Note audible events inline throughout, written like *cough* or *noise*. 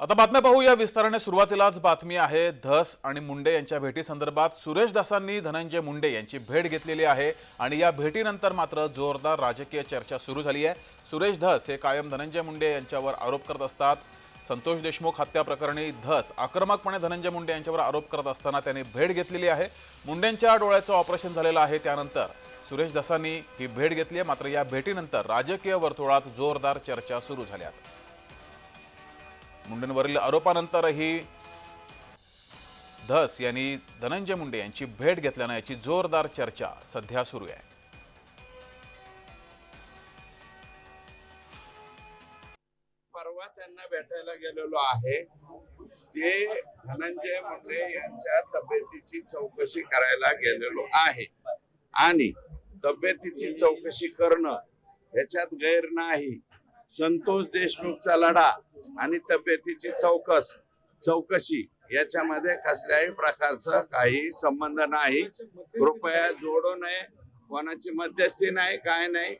आता बातम्या पाहूया. विस्ताराने सुरुवातीलाच बातमी आहे. धस आणि मुंडे यांच्या भेटीसंदर्भात सुरेश दासांनी धनंजय मुंडे यांची भेट घेतलेली आहे आणि या भेटीनंतर मात्र जोरदार राजकीय चर्चा सुरू झाली आहे. सुरेश धस हे कायम धनंजय मुंडे यांच्यावर आरोप करत असतात. संतोष देशमुख हत्या प्रकरणी धस आक्रमकपणे धनंजय मुंडे यांच्यावर आरोप करत असताना त्यांनी भेट घेतलेली आहे. मुंडेंच्या डोळ्याचं ऑपरेशन झालेलं आहे त्यानंतर सुरेश धसांनी ही भेट घेतली आहे. मात्र या भेटीनंतर राजकीय वर्तुळात जोरदार चर्चा सुरू झाल्यात. मुंडेंवरील आरोपानंतरही धस यांनी धनंजय मुंडे यांची भेट घेतल्यानं याची जोरदार चर्चा सध्या सुरू आहे. परवा त्यांना भेटायला गेलेलो आहे. ते धनंजय मुंडे यांच्या तब्येतीची चौकशी करायला गेलेलो आहे. आणि तब्येतीची चौकशी करणं ह्याच्यात गैर नाही. संतोष देशमुखचा लढा आणि तब्येतीची चौकस चौकशी याच्यामध्ये कसल्याही प्रकारचा काही संबंध नाही. कृपया जोडू नये. कोणाची मध्यस्थी नाही काय नाही.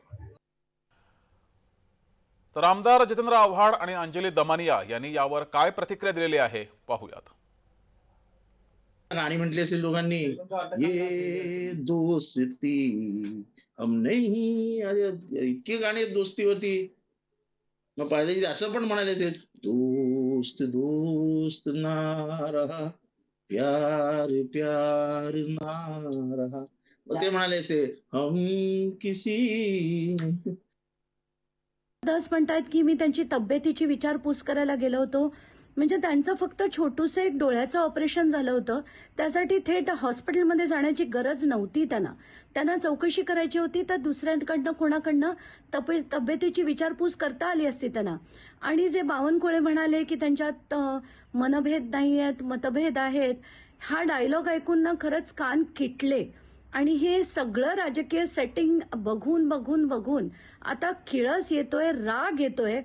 तर आमदार जितेंद्र आव्हाड आणि अंजली दमानिया यांनी यावर काय प्रतिक्रिया दिलेली आहे पाहूयात. गाणी म्हटली असेल दोघांनी ये दोस्ती हम नहीं इतके गाणे दोस्तीवरती मग पाहिजे असं पण म्हणाले ते दोस्त दोस्त नारा प्यार प्यार नारा. मग ते म्हणाले ते हम किसी दस म्हणतायत की मी त्यांची तब्येतीची विचारपूस करायला गेलो होतो. म्हणजे त्यांचं फक्त छोटूसं एक डोळ्याचं ऑपरेशन झालं होतं. त्यासाठी थेट हॉस्पिटलमध्ये जाण्याची गरज नव्हती त्यांना. त्यांना चौकशी करायची होती तर दुसऱ्यांकडनं कोणाकडनं तप तब्येतीची विचारपूस करता आली असती त्यांना. आणि जे बावनकुळे म्हणाले की त्यांच्यात मनभेद नाही आहेत मतभेद आहेत हा डायलॉग ऐकून ना खरंच कान किटले. आणि हे सगळं राजकीय सेटिंग बघून बघून बघून आता किळस येतोय राग येतोय.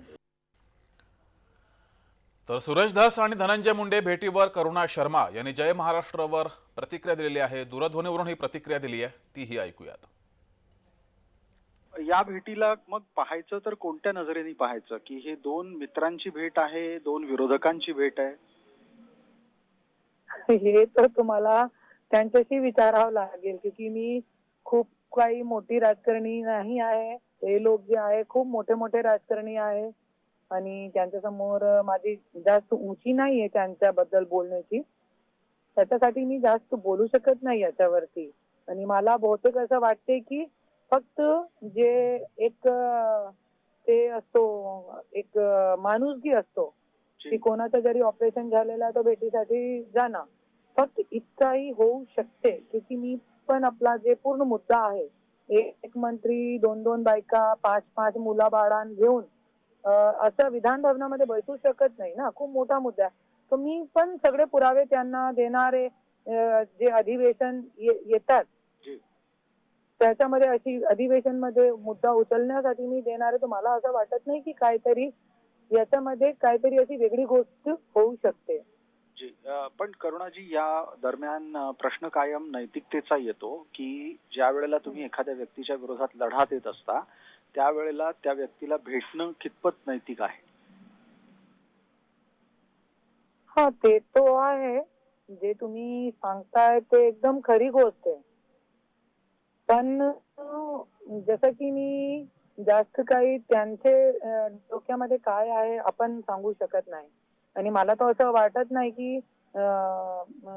तर सुरेश धस आणि धनंजय मुंडे भेटीवर करुणा शर्मा यांनी जय महाराष्ट्रवर प्रतिक्रिया दिलेली आहे. दूरध्वनीवरून ही प्रतिक्रिया दिली आहे. तीही ऐकूयात. या भेटीला मग पाहायचं तर कोणत्या नजरेने पाहायचं? की हे दोन मित्रांची भेट आहे दोन विरोधकांची भेट आहे? *laughs* हे तर तुम्हाला त्यांच्याशी विचारावं लागेल की मी खूप काही मोठी राजकारणी नाही आहे. हे लोक जे आहे खूप मोठे मोठे राजकारणी आहे. आणि त्यांच्यासमोर माझी जास्त उंची नाहीये त्यांच्याबद्दल बोलण्याची. त्याच्यासाठी मी जास्त बोलू शकत नाही याच्यावरती. आणि मला बहुतेक असं वाटते की फक्त जे एक ते असतो एक अं, माणुसकी असतो की कोणाचं जरी ऑपरेशन झालेलं तर भेटीसाठी जाणं. फक्त इतकाही होऊ शकते की मी पण आपला जे पूर्ण मुद्दा आहे एक मंत्री दोन दोन बायका पाच पाच मुला बाळां घेऊन असं विधान भवनामध्ये बसू शकत नाही ना. खूप मोठा मुद्दा आहे. तर मी पण सगळे पुरावे त्यांना देणारे जे अधिवेशन येतात. त्याच्यामध्ये अशी अधिवेशनमध्ये मुद्दा उचलण्यासाठी मी देणारे. तर मला असं वाटत नाही की काहीतरी याच्यामध्ये काहीतरी अशी वेगळी गोष्ट होऊ शकते. जी. पण करुणाजी या दरम्यान प्रश्न कायम नैतिकतेचा येतो की ज्या वेळेला तुम्ही एखाद्या व्यक्तीच्या विरोधात लढा देत असता त्यावेळेला त्या व्यक्तीला भेटणं कितपत नैतिक आहे? हा ते तो आहे. जे तुम्ही सांगताय ते एकदम खरी गोष्ट आहे. पण जसं की मी जास्त काही त्यांचे डोक्यामध्ये काय आहे आपण सांगू शकत नाही. आणि मला तर असं वाटत नाही की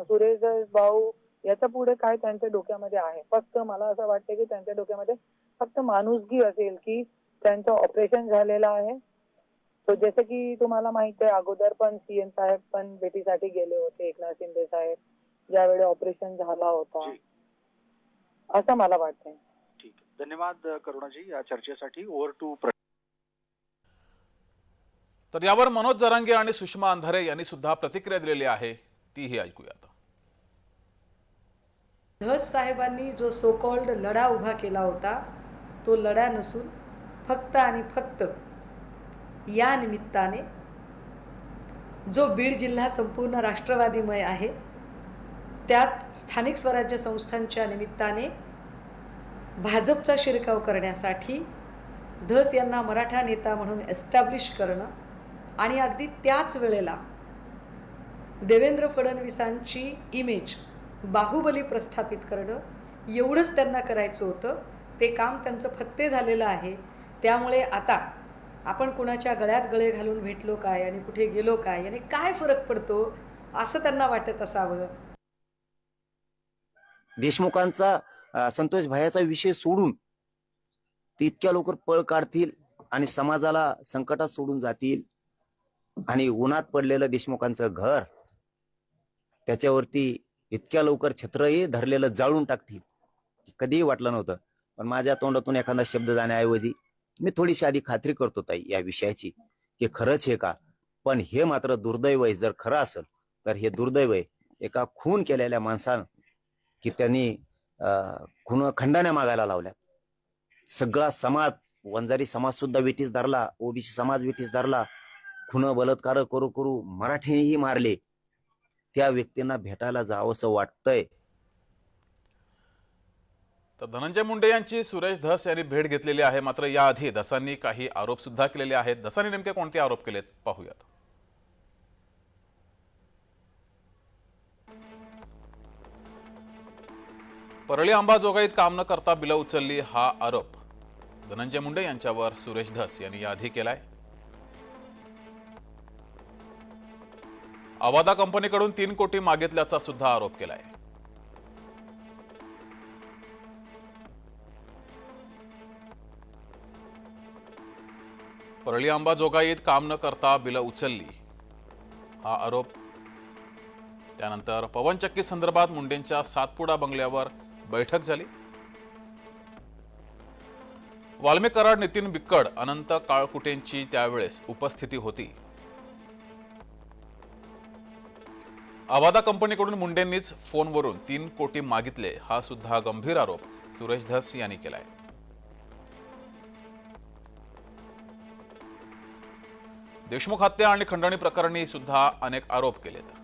सुरेश भाऊ याच्यापुढे काय त्यांच्या डोक्यामध्ये आहे. फक्त मला असं वाटतं की त्यांच्या डोक्यामध्ये फक्त माणुसकी असेल की त्यांचं ऑपरेशन झालेलं आहे. तो जसं की तुम्हाला माहिती आहे अगोदर पण सीएम साहेब पण भेटीसाठी गेले होते एकनाथ शिंदे साहेब ज्यावेळी ऑपरेशन झाला होता. असं मला वाटतंय. ठीक आहे. धन्यवाद करुणाजी या चर्चेसाठी. ओव्हर टू तर यावर मनोज जरांगे आणि सुषमा अंधारे यांनी सुद्धा प्रतिक्रिया दिलेली आहे. तीही ऐकूयात धस साहेबांनी जो सो कॉल्ड लढा उभा केला होता तो लढा नसून फक्त आणि फक्त या निमित्ताने जो बीड जिल्हा संपूर्ण राष्ट्रवादीमय आहे त्यात स्थानिक स्वराज्य संस्थांच्या निमित्ताने भाजपचा शिरकाव करण्यासाठी धस यांना मराठा नेता म्हणून एस्टॅब्लिश करणं आणि अगदी त्याच वेळेला देवेंद्र फडणवीसांची इमेज बाहुबली प्रस्थापित करणं एवढंच त्यांना करायचं होतं. ते काम त्यांचं फत्ते झालेलं आहे. त्यामुळे आता आपण कुणाच्या गळ्यात गळे घालून भेटलो काय आणि कुठे गेलो काय आणि काय फरक पडतो असं त्यांना वाटत असावं. देशमुखांचा संतोष भायाचा विषय सोडून ते इतक्या लवकर पळ काढतील आणि समाजाला संकटात सोडून जातील आणि उन्हात पडलेलं देशमुखांचं घर त्याच्यावरती इतक्या लवकर छत्रही धरलेलं जाळून टाकतील. कधीही वाटलं नव्हतं. पण माझ्या तोंडातून एखादा शब्द जाण्याऐवजी मी थोडीशी आधी खात्री करतो ताई या विषयाची की खरंच हे का? पण हे मात्र दुर्दैव आहे. जर खरं असेल तर हे दुर्दैव आहे. एका खून केलेल्या माणसानं की त्यांनी खून खंडाण्या खंडाने मागायला लावल्या. सगळा समाज वंजारी समाज सुद्धा विटीस धरला ओबीसी समाज विटीस धरला. खुनं बलात्कार करू करू मराठीनेही मारले. त्या व्यक्तींना भेटायला जावंसं वाटतंय. तर धनंजय मुंडे यांची सुरेश धस यांनी भेट घेतलेली आहे. मात्र याआधी धसांनी काही आरोप सुद्धा केलेले आहेत. धसांनी नेमके कोणते आरोप केलेत? पाहूयात. परळी अंबाजोगाईत काम न करता बिलं उचलली हा आरोप धनंजय मुंडे यांच्यावर सुरेश धस यांनी याआधी केलाय. अवादा कंपनीकडून तीन कोटी मागितल्याचा सुद्धा आरोप केलाय. परळी अंबाजोगाईत काम न करता बिलं उचलली. हा आरोप त्यानंतर पवनचक्की संदर्भात मुंडेंच्या सातपुडा बंगल्यावर बैठक झाली. वाल्मिकाराड नितीन बिक्कड अनंत काळकुटेंची त्यावेळेस उपस्थिती होती. अवादा कंपनीकडून मुंडेंनीच फोनवरून तीन कोटी मागितले हा सुद्धा गंभीर आरोप सुरेश धस यांनी केलाय. देशमुख हत्या आणि खंडणी प्रकरणी सुद्धा अनेक आरोप केलेत.